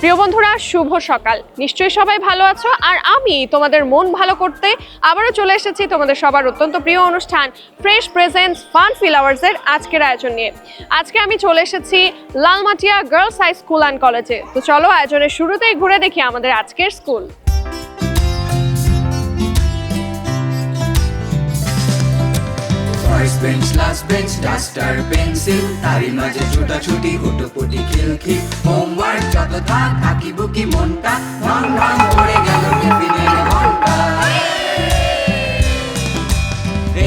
প্রিয় বন্ধুরা, শুভ সকাল। নিশ্চয়ই সবাই ভালো আছো, আর আমি তোমাদের মন ভালো করতে আবারও চলে এসেছি তোমাদের সবার অত্যন্ত প্রিয় অনুষ্ঠান ফ্রেশ প্রেজেন্স ফান ফিল আওয়ার্সের আজকের আয়োজন নিয়ে। আজকে আমি চলে এসেছি Lalmatia girls high school and কলেজে তো চলো আয়োজনের শুরুতেই ঘুরে দেখি আমাদের আজকের school bench last bench duster pencil তারই মাঝে ছুটাছুটি হুটোপুটি খিলখিল হোমওয়ার্ক যত থাক আঁকি বুকি মনটা ঢং ঢং করে গেল টিফিনের ঘণ্টা।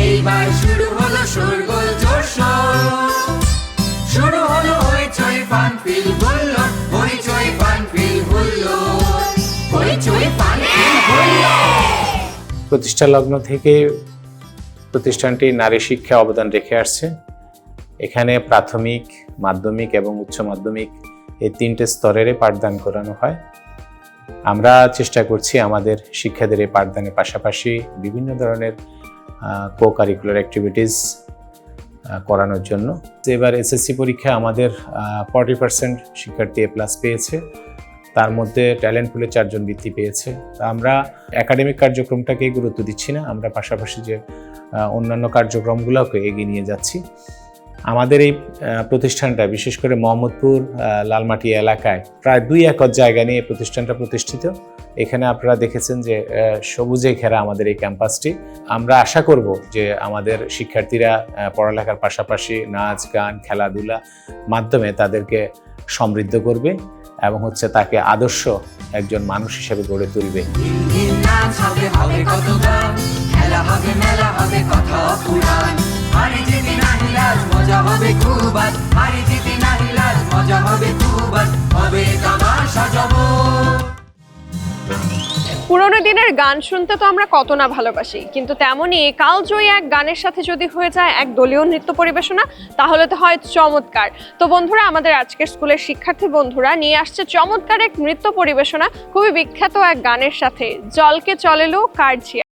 এইবার শুরু হলো শোরগোল জোর শুরু। হলো হইচই ফান ফিল হুল্লো হইচই ফান ফিল হুল্লো হইচই ফান ফিল হুল্লো প্রতিষ্ঠা লগ্ন থেকে প্রতিষ্ঠানটি নারী শিক্ষা অবদান রেখে আসছে। এখানে প্রাথমিক, মাধ্যমিক এবং উচ্চ মাধ্যমিক এই তিনটে স্তরের পাঠদান করানো হয়। আমরা চেষ্টা করছি আমাদের শিক্ষাদের এই পাঠদানের পাশাপাশি বিভিন্ন ধরনের কো কারিকুলার অ্যাক্টিভিটিস করানোর জন্য। এবার এসএসসি পরীক্ষা আমাদের ফর্টি পার্সেন্ট শিক্ষার্থী এ প্লাস পেয়েছে। তার মধ্যে ট্যালেন্ট পুলে চারজন বৃত্তি পেয়েছে। আমরা একাডেমিক কার্যক্রমটাকে গুরুত্ব দিচ্ছি না। আমরা পাশাপাশি যে অন্যান্য কার্যক্রমগুলোকে এগিয়ে নিয়ে যাচ্ছি। আমাদের এই প্রতিষ্ঠানটা, বিশেষ করে মোহাম্মদপুর লালমাটি এলাকায় প্রায় দুই একর জায়গা নিয়ে প্রতিষ্ঠানটা প্রতিষ্ঠিত। এখানে আপনারা দেখেছেন যে সবুজে ঘেরা আমাদের এই ক্যাম্পাসটি। আমরা আশা করব যে আমাদের শিক্ষার্থীরা পড়ালেখার পাশাপাশি নাচ, গান, খেলাধুলা মাধ্যমে তাদেরকে সমৃদ্ধ করবে এবং হচ্ছে তাকে আদর্শ একজন মানুষ হিসেবে গড়ে তুলবে। পুরোনো গান শুনতে তো আমরা কত না ভালোবাসি, কিন্তু তেমনই কালজয়ী এক গানের সাথে যদি হয়ে যায় এক দলীয় নৃত্য পরিবেশনা, তাহলে তো হয় চমৎকার। তো বন্ধুরা, আমাদের আজকের স্কুলের শিক্ষার্থী বন্ধুরা নিয়ে আসছে চমৎকার এক নৃত্য পরিবেশনা, খুবই বিখ্যাত এক গানের সাথে। জলকে চলেলো কার্জিয়া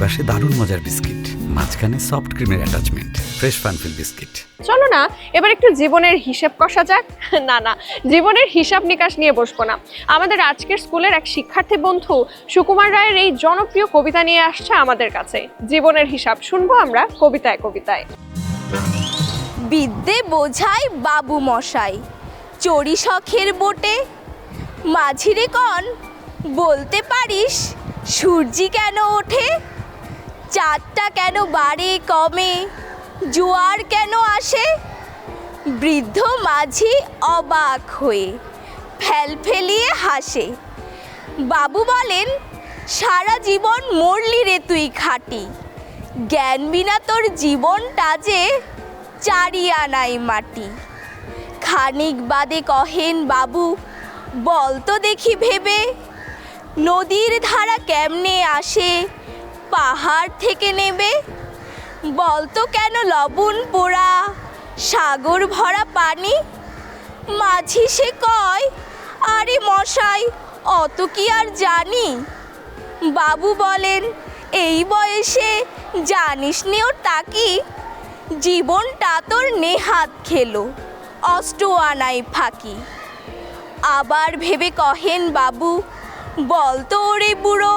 পাশে দারুণ মজার বিস্কিট মাঝখানে সফট ক্রিমের অ্যাটাচমেন্ট ফ্রেশ ফানফিল বিস্কিট চলো না এবার একটু জীবনের হিসেব কষা যাক। না না জীবনের হিসাব নিকাশ নিয়ে বসবো না। আমাদের আজকের স্কুলের এক শিক্ষার্থী বন্ধু সুকুমার রায়ের এই জনপ্রিয় কবিতা নিয়ে আসছে আমাদের কাছে। জীবনের হিসাব শুনব আমরা কবিতায় কবিতায়। বিদ্যে বোঝাই বাবু মশাই চড়ি শখের বোটে মাঝিরে কন বলতে পারিস সূর্যি কেন ওঠে? চাঁদটা কেন বাড়ে কমে? জোয়ার কেন আসে? বৃদ্ধ মাঝি অবাক হয়ে ফেল ফেলিয়ে হাসে। বাবু বলেন, সারা জীবন মরলি রে তুই খাটি। জ্ঞান বিনা তোর জীবনটা যে চারি আনাই মাটি। খানিক বাদে কহেন বাবু, বল তো দেখি ভেবে, নদীর ধারা কেমনে আসে? পাহাড় থেকে নেবে? বলতো কেন লবণ পোড়া? সাগর ভরা পানি? মাঝি সে কয়, আরে মশাই, অত কি আর জানি? বাবু বলেন, এই বয়সে জানিস নি ওর তাকি? জীবনটা তোর নেহাত খেলো আনাই ফাঁকি। আবার ভেবে কহেন বাবু, বলতো ওরে বুড়ো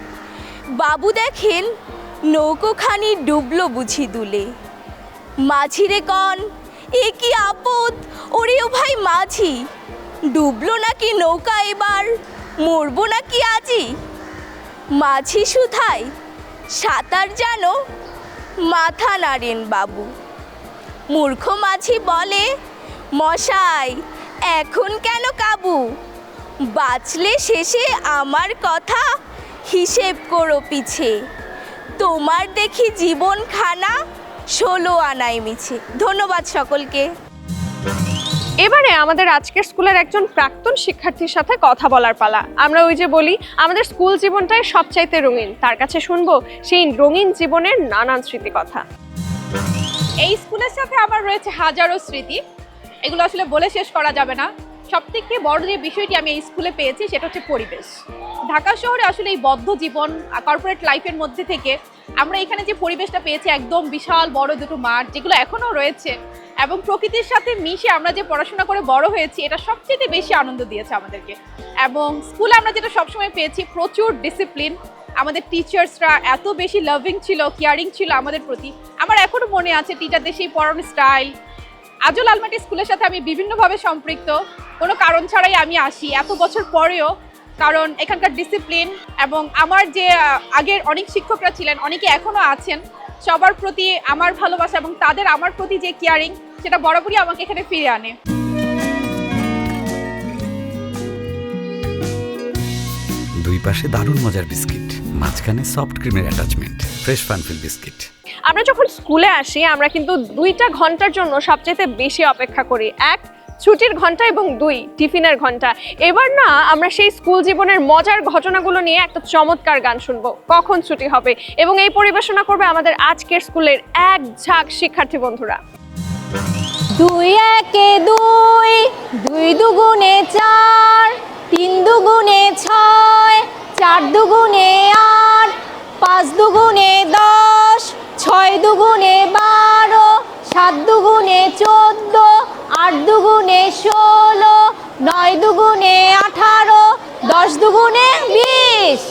বাবু দেখেন, নৌকোখানি ডুবলো বুঝি দুলে। মাঝিরে কন, এ কি আপদ? ওরে ও ভাই মাঝি, ডুবলো নাকি নৌকা এবার? মরবো নাকি আজি? মাঝি সুধাই সাঁতার জানো? মাথা নাড়েন বাবু। মূর্খ মাঝি বলে, মশাই, এখন কেন কাবু? বাঁচলে শেষে আমার কথা হিসেব করো পিছে। তোমার দেখি জীবন খানা ষোলো আনাই মিছে। ধন্যবাদ সকলকে। এবারে আমাদের আজকের স্কুলের একজন প্রাক্তন শিক্ষার্থীর সাথে কথা বলার পালা। আমরা ওই যে বলি, আমাদের স্কুল জীবনটাই সবচাইতে রঙিন। তার কাছে শুনব সেই রঙিন জীবনের নানান স্মৃতি কথা এই স্কুলের সাথে আমার রয়েছে হাজারো স্মৃতি। এগুলো আসলে বলে শেষ করা যাবে না। সব থেকে বড় যে বিষয়টি আমি এই স্কুলে পেয়েছি, সেটা হচ্ছে পরিবেশ। ঢাকা শহরে আসলে এই বদ্ধ জীবন কর্পোরেট লাইফের মধ্যে থেকে আমরা এখানে যে পরিবেশটা পেয়েছি, একদম বিশাল বড় দুটো মাঠ, যেগুলো এখনও রয়েছে এবং প্রকৃতির সাথে মিশে আমরা যে পড়াশোনা করে বড় হয়েছি, এটা সবচেয়ে বেশি আনন্দ দিয়েছে আমাদেরকে। এবং স্কুলে আমরা যেটা সবসময় পেয়েছি, প্রচুর ডিসিপ্লিন আমাদের টিচার্সরা এত বেশি লাভিং ছিল কেয়ারিং ছিল আমাদের প্রতি। আমার এখনও মনে আছে টিচারদের সেই পড়ানোর স্টাইল আজও লালমাটি স্কুলের সাথে আমি বিভিন্নভাবে সম্পৃক্ত। কোনো কারণ ছাড়াই আমি আসি। এত বছর পরেও, কারণ এখানকার ডিসিপ্লিন এবং আমার যে আগের অনেক শিক্ষকরা ছিলেন, অনেকে এখনও আছেন, সবার প্রতি আমার ভালোবাসা এবং তাদের আমার প্রতি যে কেয়ারিং সেটা বরাবরই আমাকে এখানে ফিরে আনে। দুই পাশে দারুণ মজার বিস্কিট, মাঝখানে সফট ক্রিমের অ্যাটাচমেন্ট ফ্রেশ ফানফিল বিস্কিট আমরা যখন স্কুলে আসি, আমরা কিন্তু দুইটা ঘণ্টার জন্য সবচেয়ে বেশি অপেক্ষা করি। এক, ছুটির ঘণ্টা এবং দুই, টিফিনের ঘণ্টা। এবার না, আমরা সেই স্কুল জীবনের মজার ঘটনাগুলো নিয়ে একটা চমৎকার গান শুনব। কখন ছুটি হবে এবং এই পরিবেশনা করবে আমাদের আজকের স্কুলের এক ঝাঁক শিক্ষার্থী বন্ধুরা। দুই একে দুই দুই দুগুণে চার, তিন দুগুণে ছয়, চার দুগুণে আট, পাঁচ দুগুণে দশ ছয় দুগুণে বারো, সাত দুগুণে চোদ্দ, আট দুগুণে ষোলো, নয় দুগুণে আঠারো, দশ দুগুণে বিশ।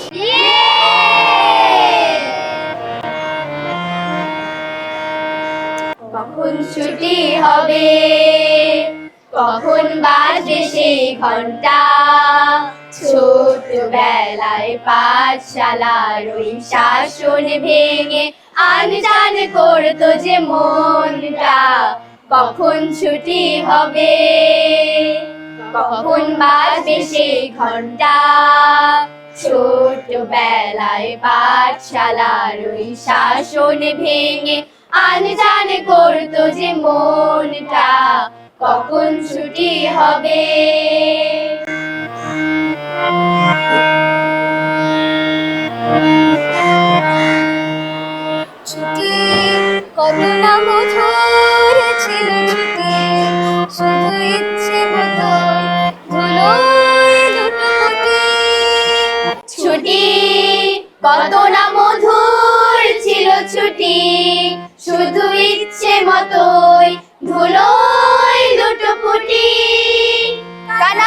কখন ছুটি হবে? কখন বাজে সেই ঘণ্টা? ছোটবেলায় পাঠশালার ওই শাসন ভেঙে আনজান করতো যে মনটা। কখন ছুটি হবে? কখন বাজবে সেই ঘণ্টা? ছোটবেলায় পাঠশালার ওই শাসন ভেঙে আনজান করতো যে মনটা। কখন ছুটি হবে? ছুটি কত না শুধু ইচ্ছে মতো ধুলোয় ছুটি কত না ছিল ছুটি, শুধু ইচ্ছে মতোই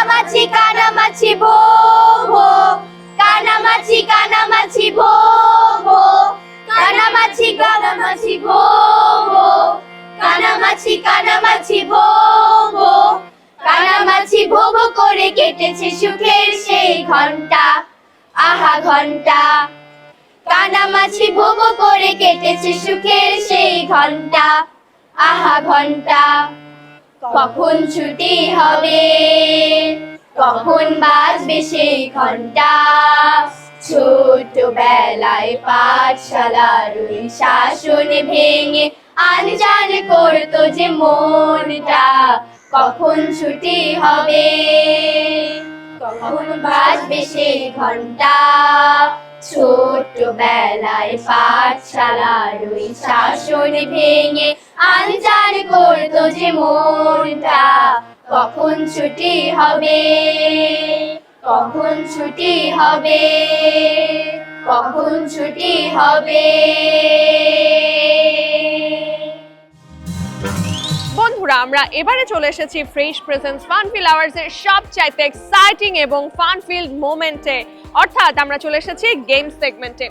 কানামাছি কানামাছি ভো ভো কানামাছি কানামাছি ভো ভো কানামাছি কানামাছি ভো ভো কানামাছি কানামাছি ভো ভো কানামাছি ভো ভো করে কেটেছে সুখের সেই ঘণ্টা। আহা ঘণ্টা। কানামাছি ভো ভো করে কেটেছে সুখের সেই ঘণ্টা। আহা ঘণ্টা। কখন ছুটি হবে? কখন বাজবে সেই ঘণ্টা ছোটবেলায় পাঠশালার ওই শাসন ভেঙে আনজান করতো যে মনটা। কখন ছুটি হবে? কখন বাজবে সেই ঘণ্টা ছোটবেলায় পাঠশালার ওই শাসন ভেঙে আনজান করতো যে মনটা। কখন ছুটি হবে? কখন ছুটি হবে? কখন ছুটি হবে? বন্ধুরা, আমরা এবারে চলে এসেছি fresh presence fun feel hours এর সবচাইতে এক্সাইটিং এবং ফান ফিল্ড মোমেন্টে অর্থাৎ আমরা চলে এসেছি গেম সেগমেন্টে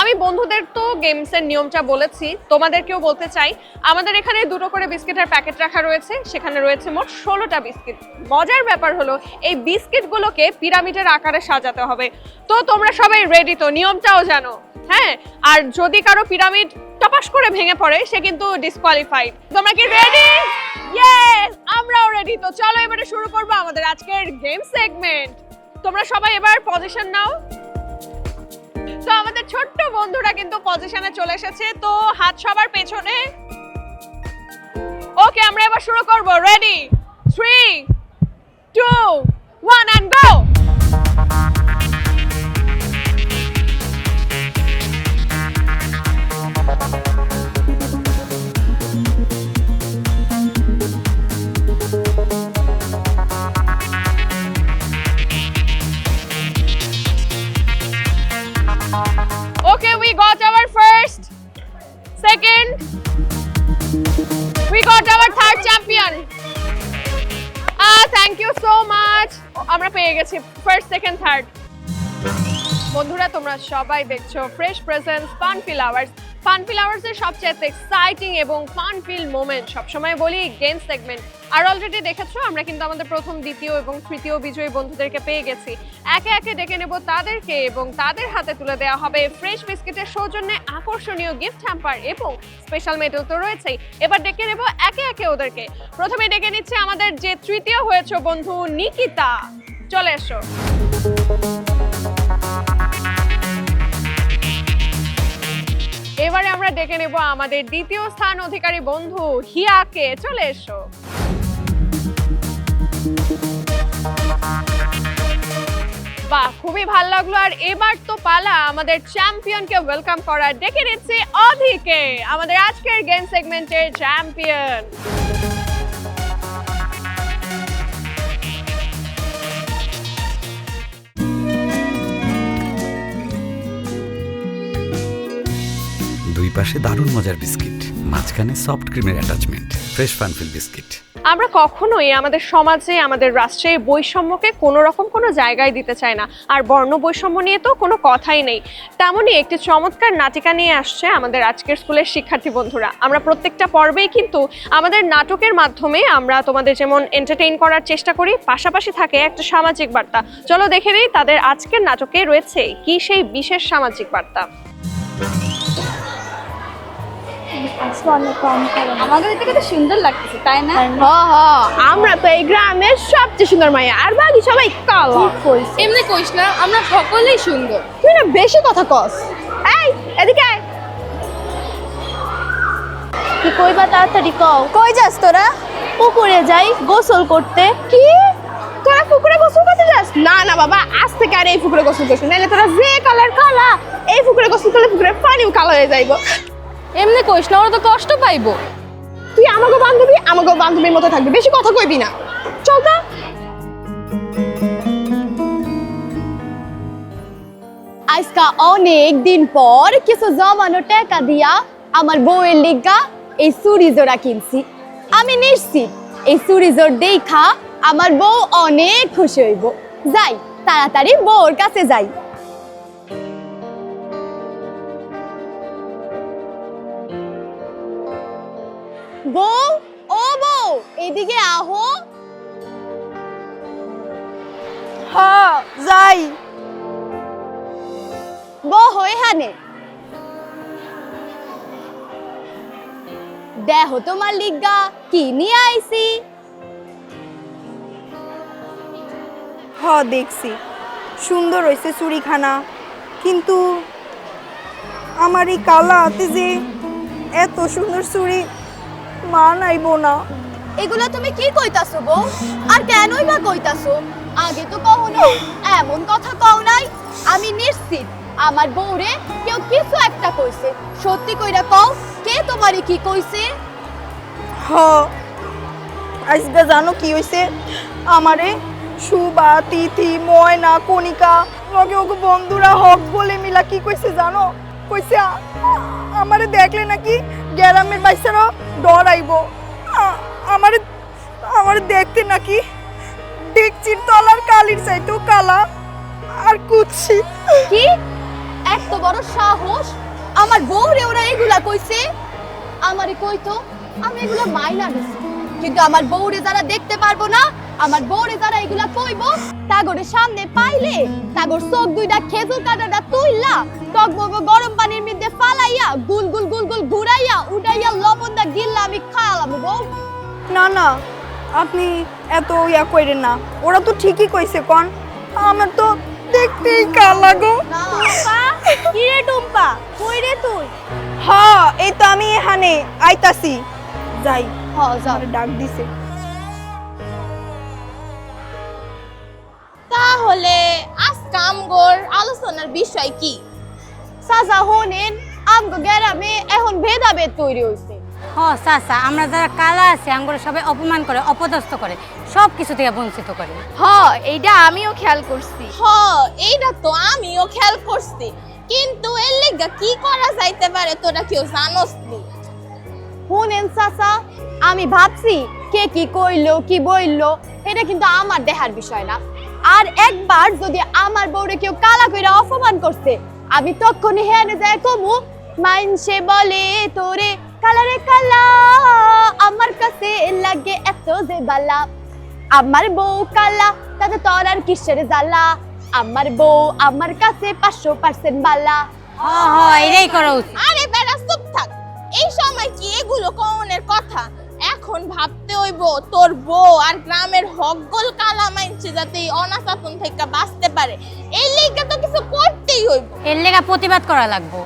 আমি বন্ধুদের তো গেমসের নিয়মটা বলেছি, তোমাদেরকেও বলতে চাই, আমাদের এখানে দুটো করে বিস্কিটের প্যাকেট রাখা রয়েছে, সেখানে রয়েছে মোট ষোলোটা বিস্কিট মজার ব্যাপার হলো, এই বিস্কিটগুলোকে পিরামিডের আকারে সাজাতে হবে। তো তোমরা সবাই রেডি তো, নিয়মটাও জানো। হ্যাঁ আর যদি কারও পিরামিড টপাস করে ভেঙে পড়ে, সে কিন্তু ডিসকোয়ালিফাইড তোমরা কি রেডি আমরাও রেডি তো চলো এবারে শুরু করব আমাদের আজকের গেম সেগমেন্ট তোমরা সবাই এবার পজিশন নাও। তো আমাদের ছোট্ট বন্ধুরা কিন্তু পজিশনে চলে এসেছে। তো হাত সবার পেছনে। ওকে, আমরা এবার শুরু করব। Ready three two one and go second, we got our third champion. Ah, thank you so much. আমরা পেয়ে গেছি ফার্স্ট সেকেন্ড থার্ড বন্ধুরা তোমরা সবাই দেখছ fresh presence fun feel hours fun hours এর সবচেয়ে এক্সাইটিং এবং ফান ফিল মোমেন্ট সবসময় বলি গেম সেগমেন্ট আর অলরেডি দেখেছ, আমরা কিন্তু আমাদের প্রথম, দ্বিতীয় এবং তৃতীয় বিজয়ী বন্ধুদেরকে পেয়ে গেছি। একে একে ডেকে নেব তাদেরকে এবং তাদের হাতে তুলে দেওয়া হবে ফ্রেশ বিস্কিটের সৌজন্যে আকর্ষণীয় গিফট হ্যাম্পার এবং স্পেশাল মেডেল তো রয়েছেই। এবার ডেকে নেব একে একে ওদেরকে। প্রথমে ডেকে নিচ্ছে আমাদের যে তৃতীয় হয়েছে বন্ধু, নিকিতা। চলে এসো। ডেকে নেব আমাদের দ্বিতীয় স্থান অধিকারী বন্ধু হিয়াকে। চলে এসো। বাহ, খুবই ভালো লাগল। আর এবার তো পালা, আমাদের চ্যাম্পিয়নকে ওয়েলকাম করার। ডেকে নিচ্ছি অধিকে, আমাদের আজকের গেম সেগমেন্টের চ্যাম্পিয়ন। পাশে দারুণ মজার বিস্কিট, মাঝখানে সফট ক্রিমের অ্যাটাচমেন্ট ফ্রেশ ফানফিল বিস্কিট আমরা কখনোই আমাদের সমাজে, আমাদের রাষ্ট্রে বৈষম্যকে কোনো রকম কোনো জায়গায় দিতে চায় না। আর বর্ণ বৈষম্য নিয়ে তো কোনো কথাই নেই। তেমনই একটি চমৎকার নাটিকা নিয়ে আসছে আমাদের আজকের স্কুলের শিক্ষার্থী বন্ধুরা। আমরা প্রত্যেকটা পর্বেই কিন্তু আমাদের নাটকের মাধ্যমে আমরা তোমাদের যেমন এন্টারটেইন করার চেষ্টা করি, পাশাপাশি থাকে একটা সামাজিক বার্তা। চলো দেখে নিই তাদের আজকের নাটকে রয়েছে কি সেই বিশেষ সামাজিক বার্তা। আমাদের থেকে তো সুন্দর লাগতেছে তাই না? হ হ আমরা তো এই গ্রামের সবচেয়ে সুন্দর মাইয়া আর বাকি সবাই কালো। এমনি কইস না আমরা সকলেই সুন্দর। তুই না বেশি কথা কস। এই এদিকে আয়। কি কইবা তাড়াতাড়ি কও। কই যাস তোরা? পুকুরে যাই গোসল করতে। কি? তোরা পুকুরে গোসল করতে যাস? না না বাবা আজ থেকে আর এই পুকুরে গোসল করছিস নাহলে তোরা যে কালার কালা এই পুকুরে গোসল করলে পুকুরের পানিও কালো হয়ে যাইবো। এমনি কইস না, ওরা তো কষ্ট পাইবো। তুই আমাকে বান্ধবী আমাকে বান্ধবীর মতো থাকবি, বেশি কথা কইবি না। চল তো। আজকা অনেক দিন পর কিছু জমানো টাকা দিয়া আমার বউয়ের লিগা এই চুরি জোড়া কিনছি। আমি নিশ্চিত এই চুরি জোর দেখা আমার বউ অনেক খুশি হইব। যাই, তাড়াতাড়ি বউর কাছে যাই। বউ ও বউ এদিকে আহো। হ্যাঁ যাই। বউ হয়ে হানে দেহ তোমার লিগা কি নিয়ে আইছি? হ দেখছি। সুন্দর হয়েছে চুরিখানা কিন্তু আমার এই কালা হাতে যে এত সুন্দর চুরি মা নাইব না। এগুলো তুমি কি কইতাছো বউ আর কেনই বা কইতাছো? আগে তো কখনো এমন কথা কও নাই। আমি নিশ্চিত আমার বউরে কেউ কিছু একটা কইছে। সত্যি কইরা কও কে তোমারে কি কইছে? হ আজকে জানো কি হয়েছে আমারে সুবা তিথি ময়না কণিকা ওকে ওকে বন্ধুরা হক বলে মিলা কি কইছে জানো? কইছে আমারে দেখলে নাকি গ্রামের বাইসারও ডর আইব। আমারে আমারে দেখতে নাকি ডেকচির তলার কালির চাইতেও কালা আর কুচ্ছি কি? এত বড় সাহস? আমার বউরে ওরা এগুলা কইছে? আমারে কইতো আমি এগুলা মাইনা কিন্তু আমার বউরে যারা দেখতে পারব না, আমার বউরে যারা এগুলা কইবো তাগরে সামনে পাইলে তাগর চোখ দুইটা খেজুর কাটাটা তুইলা টকবগ গরম পানির মধ্যে ফালাইয়া গুল গুল গুল গুল ঘুরাইয়া উড়াইয়া লবণ দা গিল্লা আমি খাওয়ালাম বউ। না না আপনি এত ইয়া কইরেন না। ওরা তো ঠিকই কইছে কন। আমার তো দেখতেই কালা গো টুম্পা কি রে টুম্পা? কই রে তুই? হ এই তো আমি এখানে আইতাছি। যাই হ যাও ডাক দিছে। আমগোর আলোচনার বিষয় কি? সাজা হোনেন আমগো গ্রামে এখন ভেদাভেদ তৈরি হইছে। হ চাচা আমরা যারা কালা আছে সবাই অপমান করে অপদস্থ করে সব কিছু থেকে বঞ্চিত করে। হ এইটা আমিও খেয়াল করছি। হ এইটা তো আমিও খেয়াল করছি। কিন্তু এর লেগা কি করা যাইতে পারে তোরা কেউ জানোস নি? শুনেন চাচা আমি ভাবছি কে কি কইলো কি বইলো এটা কিন্তু আমার দেহার বিষয় না। আর একবার যদি আমার বউরে কেউ কালা কইরা অপমান করছে আমি তখনই হেনে যায় কমু মাইনসে বলে তোরে কালারে কালা আমার কাছে লাগে এত যে বালা। আমার বউ কালা তাতে তোর আর কিসের জ্বালা? আমার বউ আমার কাছে পাঁচশো পার্সেন্ট বালা। এটাই করা। উচিত আরে বেড়া চুপ থাক। এই সময় কি এগুলো কমনের কথা? এখন ভাবতে হইব তোর বউ আর গ্রামের হকগোল কালা মাইনছে যাতে এই অনাচাতন থেকে বাঁচতে পারে। এই লেগে তো কিছু করতেই হইব। এর লেগা প্রতিবাদ করা লাগবো।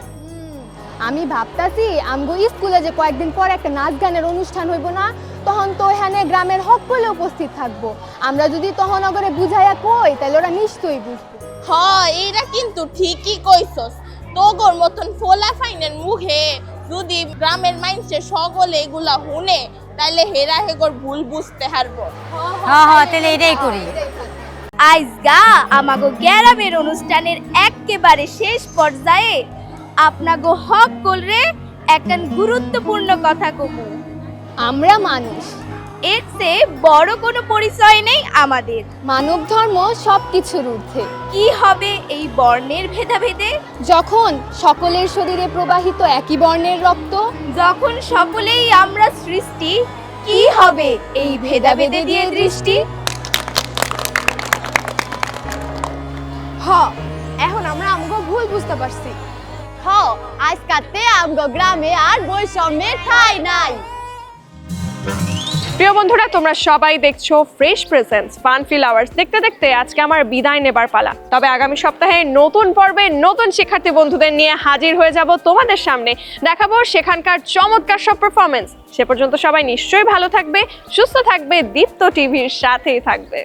আমি ভাবতাছি আমগো স্কুলে যে কয়েকদিন পর একটা নাচ গানের অনুষ্ঠান হইব না তখন তো এখানে গ্রামের সকলে উপস্থিত থাকব। আমরা যদি তখন ওগরে বুঝাইয়া কই তাহলে ওরা নিশ্চয়ই বুঝবে। হ এইটা কিন্তু ঠিকই কইছস। তোগর মতন ফোলা ফাইনের মুখে যদি গ্রামের মানুষের সকলে এগুলা শুনে তাইলে হেরা হেগর ভুল বুঝতে হারবো। হ্যাঁ হ্যাঁ তাহলে এটাই করি। আইজগা আমাগো গ্যারামের অনুষ্ঠানের একেবারে শেষ পর্যায়ে আপনাগো হক করলে একটা গুরুত্বপূর্ণ কথা কমু। আমরা মানুষ এর চেয়ে বড় কোনো পরিচয় নেই আমাদের। মানব ধর্ম সব কিছুর ঊর্ধ্বে। কি হবে এই বর্ণের ভেদাভেদে? যখন সকলের শরীরে প্রবাহিত একই বর্ণের রক্ত যখন সকলেই আমরা সৃষ্টি কি হবে এই ভেদাভেদে দিয়ে দৃষ্টি? হ এখন আমরা আমগো ভুল বুঝতে পারছি। হ আজকাতে আমগো গ্রামে আর বৈষম্যের ঠাই নাই। প্রিয় বন্ধুরা, তোমরা সবাই দেখছ fresh presence fun feel hours দেখতে দেখতে আজকে আমার বিদায় নেবার পালা। তবে আগামী সপ্তাহে নতুন পর্বে নতুন শিক্ষার্থী বন্ধুদের নিয়ে হাজির হয়ে যাব তোমাদের সামনে। দেখাবো সেখানকার চমৎকার সব পারফরমেন্স সে পর্যন্ত সবাই নিশ্চয়ই ভালো থাকবে, সুস্থ থাকবে, দীপ্ত টিভির সাথেই থাকবে।